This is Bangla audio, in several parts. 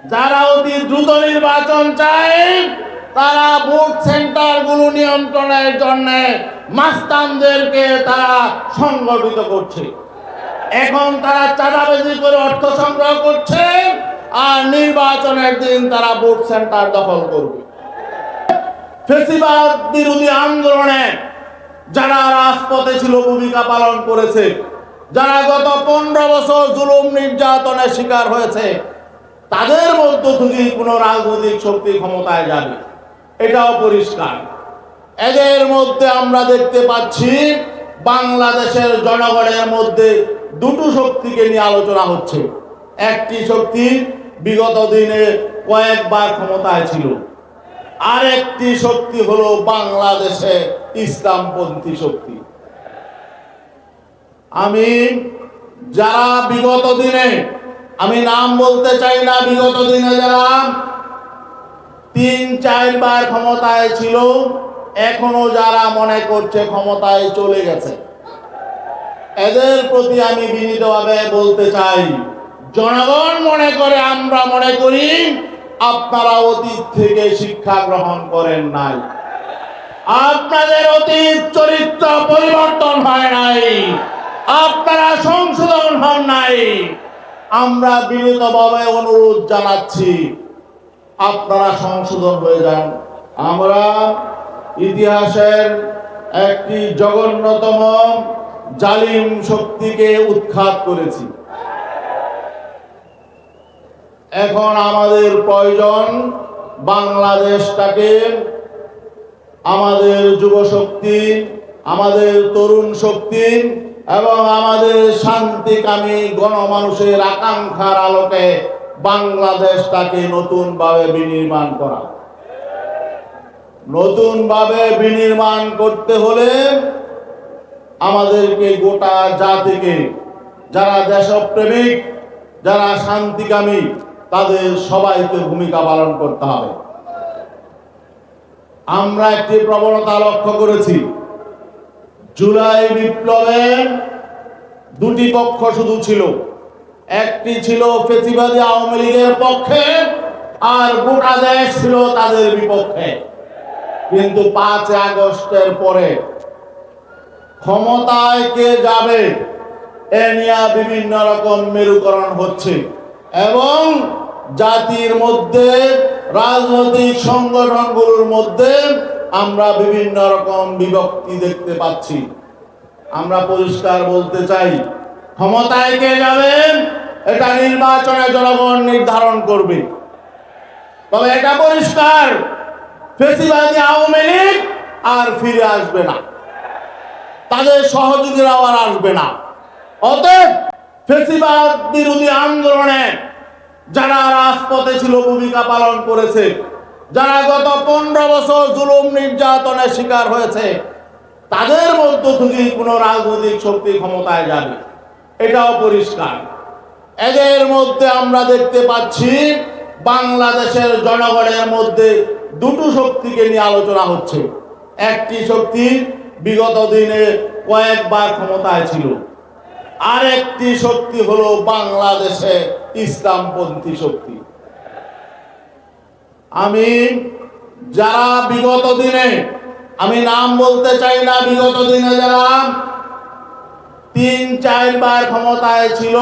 যারা অতি দ্রুত নির্বাচন চায়, তারা ভোট সেন্টারগুলো নিয়ন্ত্রণের জন্য মাস্তানদেরকে তারা সংগঠিত করছে। এখন তারা চাঁদাবাজি করে অর্থ সংগ্রহ করছে, আর নির্বাচনের দিন তারা ভোট সেন্টার দখল করবে। ফেসিবাদ বিরোধী আন্দোলনে যারা রাজপথে ছিল ভূমিকা পালন করেছে, যারা গত পনেরো বছর জুলুম নির্যাতনের শিকার হয়েছে তাদের মধ্য থেকে কোনো রাজনৈতিক শক্তি ক্ষমতায় যাবে। এটাও পরিষ্কার। এদের মধ্যে আমরা দেখতে পাচ্ছি, বাংলাদেশের জনগণের মধ্যে দুটো শক্তিকে নিয়ে আলোচনা হচ্ছে। একটি শক্তি বিগত দিনে কয়েকবার ক্ষমতায় ছিল। আর একটি শক্তি হলো বাংলাদেশে ইসলামপন্থী শক্তি। আমি যারা বিগত দিনে আমি নাম বলতে চাই না, বিগত দিনে যারা তিন চারবার ক্ষমতায় ছিল, এখনও যারা মনে করছে ক্ষমতায় চলে গেছে, এদের প্রতি আমি বিনীতভাবে বলতে চাই, জনগণ মনে করে, আমরা মনে করি, আপনারা অতীত থেকে শিক্ষা গ্রহণ করেন নাই। আপনাদের অতীত চরিত্র পরিবর্তন হয় নাই। আপনারা সংশোধন হন নাই। আমরা বিনীতভাবে অনুরোধ জানাচ্ছি, আপনারা সংশোধন হয়ে যান। আমরা ইতিহাসের একটি জঘন্যতম জালিম শক্তিকে উৎখাত করেছি। এখন আমাদের প্রয়োজন বাংলাদেশটাকে, আমাদের যুব শক্তি আমাদের তরুণ শক্তি এবং আমাদের শান্তিকামী গণমানুষের আকাঙ্ক্ষার আলোকে বাংলাদেশটাকে নতুনভাবে বিনির্মাণ করা। নতুনভাবে বিনির্মাণ করতে হলে আমাদেরকে গোটা জাতিকে, যারা দেশপ্রেমিক, যারা শান্তিকামী, তাদের সবাইকে ভূমিকা পালন করতে হবে। আমরা একটি প্রবণতা লক্ষ্য করেছি। জুলাই বিপ্লবে দুটি পক্ষ শুধু ছিল। একটি ছিল ফেসিবাদী আওয়ামী লীগের পক্ষে আর গোটা দেশ ছিল তাদের বিপক্ষে। কিন্তু পাঁচ আগস্টের পরে ক্ষমতায় কে যাবে এ নিয়ে বিভিন্ন রকম মেরুকরণ হচ্ছে এবং জাতির মধ্যে রাজনৈতিক সংগঠনগুলোর মধ্যে আমরা বিভিন্ন রকম বিভক্তি দেখতে পাচ্ছি। আমরা পরিষ্কার বলতে চাই, ক্ষমতায় কে যাবেন? এটা নির্বাচনে জনগণ নির্ধারণ করবে। তবে এটা পরিষ্কার আওয়ামী লীগ আর ফিরে আসবে না। তাদের সহযোগীরাও আর আসবে না। অতএব ফেসিবাদ বিরোধী আন্দোলনে যারা রাজপথে ছিল ভূমিকা পালন করেছে যারা গত পনেরো বছর জুলুম নির্যাতনের শিকার হয়েছে, তাদের মধ্য থেকে কোনো রাজনৈতিক শক্তি ক্ষমতায় যাবে। এটাও পরিষ্কার। এদের মধ্যে আমরা দেখতে পাচ্ছি, বাংলাদেশের জনগণের মধ্যে দুটো শক্তিকে নিয়ে আলোচনা হচ্ছে। একটি শক্তি বিগত দিনে কয়েকবার ক্ষমতায় ছিল। আরেকটি শক্তি হলো বাংলাদেশে ইসলামপন্থী শক্তি। আমি যারা বিগত দিনে, আমি নাম বলতে চাই না বিগত দিনে যারা তিন চারবার ক্ষমতায় ছিল,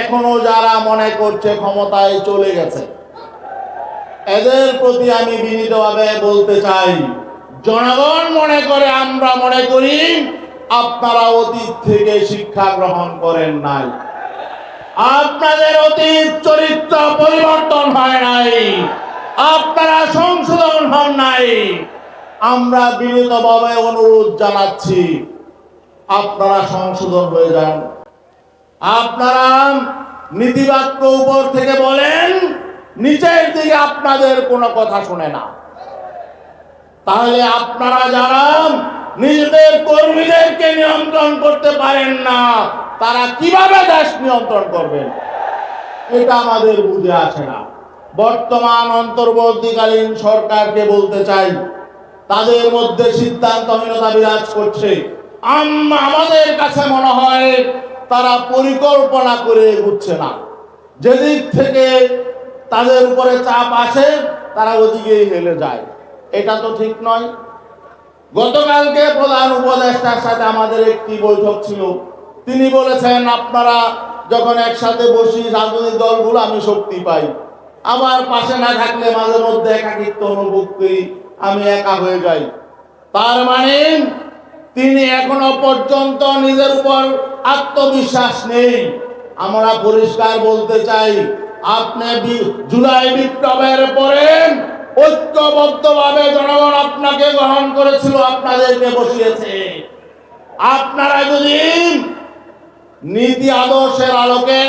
এখনও যারা মনে করছে ক্ষমতায় চলে গেছে। এদের প্রতি আমি বিনীতভাবে বলতে চাই, জনগণ মনে করে, আমরা মনে করি আপনারা অতীত থেকে শিক্ষা গ্রহণ করেন নাই। আপনাদের অতীত চরিত্র পরিবর্তন হয় নাই। আপনারা সংশোধন হন নাই। আমরা বিনীতভাবে অনুরোধ জানাচ্ছি, আপনারা সংশোধন হয়ে যান। আপনারা নীতিবাক্য উপর থেকে বলেন, নিচের দিকে আপনাদের কোনো কথা শুনে না। তাহলে আপনারা যারা নিজেদের কর্মীদেরকে নিয়ন্ত্রণ করতে পারেন না, তারা কীভাবে দেশ নিয়ন্ত্রণ করবেন? এটা আমাদের বুঝে আসে না। বর্তমান অন্তর্বর্তীকালীন সরকারকে বলতে চাই, তাদের মধ্যে সিদ্ধান্তহীনতা বিরাজ করছে। আমাদের কাছে মনে হয় তারা পরিকল্পনা করে এগুচ্ছে না। যেদিক থেকে তাদের উপরে চাপ আসে, তারা ওদিকেই হেলে যায়। এটা তো ঠিক নয়। গতকালকে প্রধান উপদেষ্টার সাথে আমাদের একটি বৈঠক ছিল। তিনি বলেছেন, আপনারা যখন একসাথে বসি রাজনৈতিক দলগুলো, আমি শক্তি পাই। আবার পাশে না থাকলে মাঝে মধ্যে একাকিত্ব অনুভব করি, আমি একা হয়ে যাই। তার মানে তিনি এখনও পর্যন্ত নিজের উপর আত্মবিশ্বাস নেই। আমরা পরিষ্কার বলতে চাই, আপনি জুলাই বিপ্লবের পরে ঐক্যবদ্ধভাবে জনগণ আপনাকে গ্রহণ করেছিল, আপনাদেরকে বসিয়েছে। আপনারা যদি নীতি আদর্শের আলোকে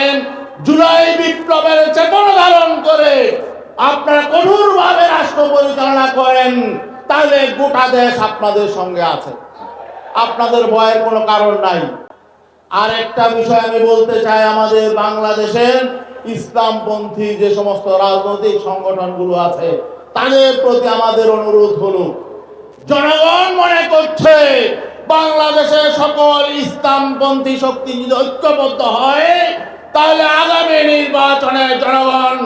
জুলাই বিপ্লবের চেতনা ধারণ করে আপনারা কঠোরভাবে রাষ্ট্র পরিচালনা করেন, তাহলে গোটা দেশ আপনাদের সঙ্গে আছে। আপনাদের ভয়ের কোনো কারণ নাই। আর একটা বিষয় আমি বলতে চাই, আমাদের বাংলাদেশের ইসলামপন্থী যে সমস্ত রাজনৈতিক সংগঠনগুলো আছে, তাদের প্রতি আমাদের অনুরোধ হলো, জনগণ মনে করছে বাংলাদেশের সকল ইসলামপন্থী শক্তি যদি ঐক্যবদ্ধ হয় তাহলে আগামী নির্বাচনে জনগণ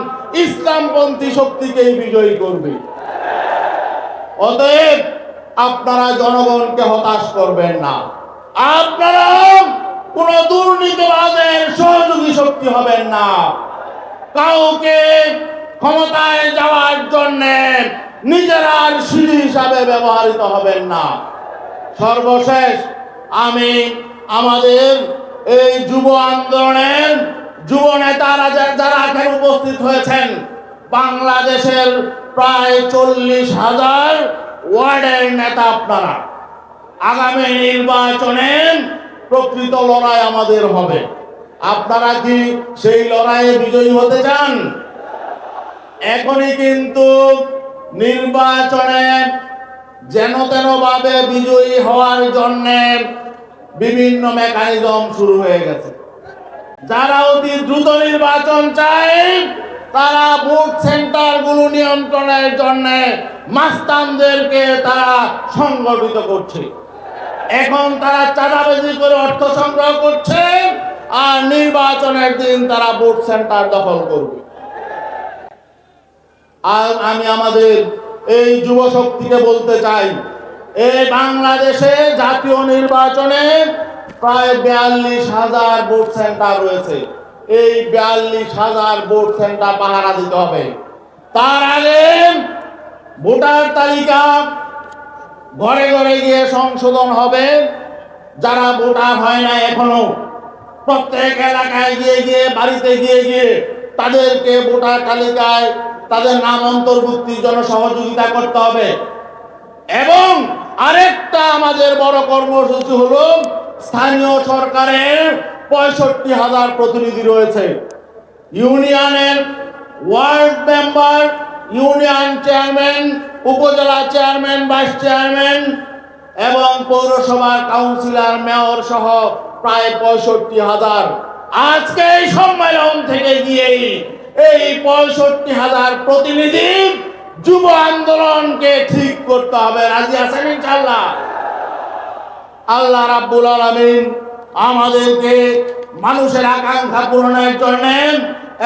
ইসলামপন্থী শক্তিকেই বিজয়ী করবে। অতএব আপনারা জনগণকে হতাশ করবেন না। আপনারা কোন দুর্নীতিবাদের সহযোগী শক্তি হবেন না। কাউকে ক্ষমতায় যাওয়ার জন্য নিজেরার সিঁড়ি হিসাবে ব্যবহৃত হবেন না। সর্বশেষ আমি আমাদের এই যুব আন্দোলনের যুব নেতারা যারা এখানে উপস্থিত হয়েছেন, বাংলাদেশের প্রায় চল্লিশ হাজার ওয়ার্ডের নেতা আপনারা, আগামী নির্বাচনে প্রকৃত লড়াই আমাদের হবে। আপনারা কি সেই লড়াইয়ে বিজয়ী হতে চান? এখনই কিন্তু নির্বাচনে যেন তেন ভাবে বিজয়ী হওয়ার জন্য বিভিন্ন মেকানিজম শুরু হয়ে গেছে। যারা অতি দ্রুত নির্বাচন চায়, তারা ভোট সেন্টারগুলো নিয়ন্ত্রণের জন্য মাস্তানদেরকে তারা সংগঠিত করছে। এখন তারা চাঁদাবাজি করে অর্থ সংগ্রহ করছে, আর নির্বাচনের দিন তারা ভোট সেন্টার দখল করবে। আর আমি আমাদের এই যুব শক্তিকে বলতে চাই এই বাংলাদেশে জাতীয় নির্বাচনে প্রায় বিয়াল্লিশ হাজার ভোট সেন্টার রয়েছে। এই বিয়াল্লিশ হাজার ভোট সেন্টার পাহারা দিতে হবে। তার আগে ভোটার তালিকা ঘরে ঘরে গিয়ে সংশোধন হবে। যারা ভোটার হয় না এখনও, প্রত্যেক এলাকায় গিয়ে গিয়ে, বাড়িতে গিয়ে গিয়ে তাদেরকে ভোটার তালিকায় তাদের নাম অন্তর্ভুক্তির জন্য সহযোগিতা করতে হবে। এবং আরেকটা আমাদের বড় কর্মসূচি হলো স্থানীয় সরকারের পঁয়ষট্টি হাজার প্রতিনিধি রয়েছে। ইউনিয়নের ওয়ার্ড মেম্বার, ইউনিয়ন চেয়ারম্যান, উপজেলা চেয়ারম্যান, ভাইস চেয়ারম্যান এবং পৌরসভার কাউন্সিলর, মেয়র সহ প্রায় পঁয়ষট্টি হাজার। আজকে এই সম্মেলন থেকে গিয়েই এই পঁয়ষট্টি হাজার প্রতিনিধি যুব আন্দোলনকে ঠিক করতে হবে। রাজি আছেন ইনশাল্লাহ আল্লাহ রাব্বুল আলামিন আমাদেরকে মানুষের আকাঙ্ক্ষা পূরণের জন্য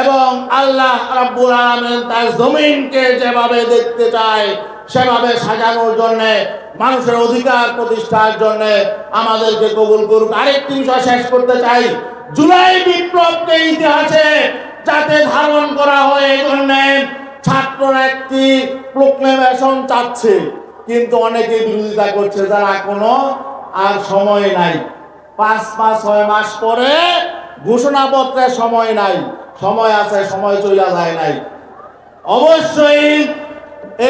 এবং আল্লাহ রাব্বুল আলামিন তার জমিনকে যেভাবে দেখতে চায়, সেভাবে সাজানোর জন্য, মানুষের অধিকার প্রতিষ্ঠার জন্য আমাদেরকে কবুল করুক। আরেকটি বিষয় শেষ করতে চাই। জুলাই বিপ্লবকে ইতিহাসে যাতে ধারণ করা হয় এই জন্য ছাত্ররা একটি প্রোক্লেমেশন চাচ্ছে। কিন্তু অনেকে বিরোধিতা করছে, যারা কোনো আর সময় নাই। পাঁচ পাঁচ ছয় মাস পরে ঘোষণাপত্রের সময় নাই। সময় আছে, সময় চলে যায় নাই। অবশ্যই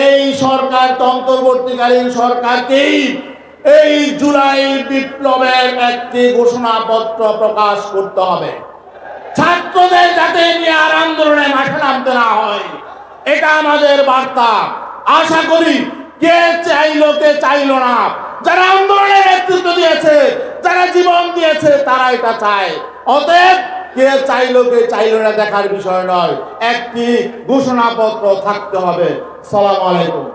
এই সরকার, অন্তর্বর্তীকালীন সরকারকেই এই জুলাই বিপ্লবের একটি ঘোষণাপত্র প্রকাশ করতে হবে। ছাত্রদের যাতে নিয়ে আর আন্দোলনে মাঠে নামতে না হয়। এটা আমাদের বার্তা। আশা করি কে চাইলো কে চাইলো না, যারা আন্দোলনের নেতৃত্ব দিয়েছে, যারা জীবন দিয়েছে, তারা এটা চায়। অতএব কে চাইলো কে চাইলো না দেখার বিষয় নয়, একটি ঘোষণাপত্র থাকতে হবে। সালাম আলাইকুম।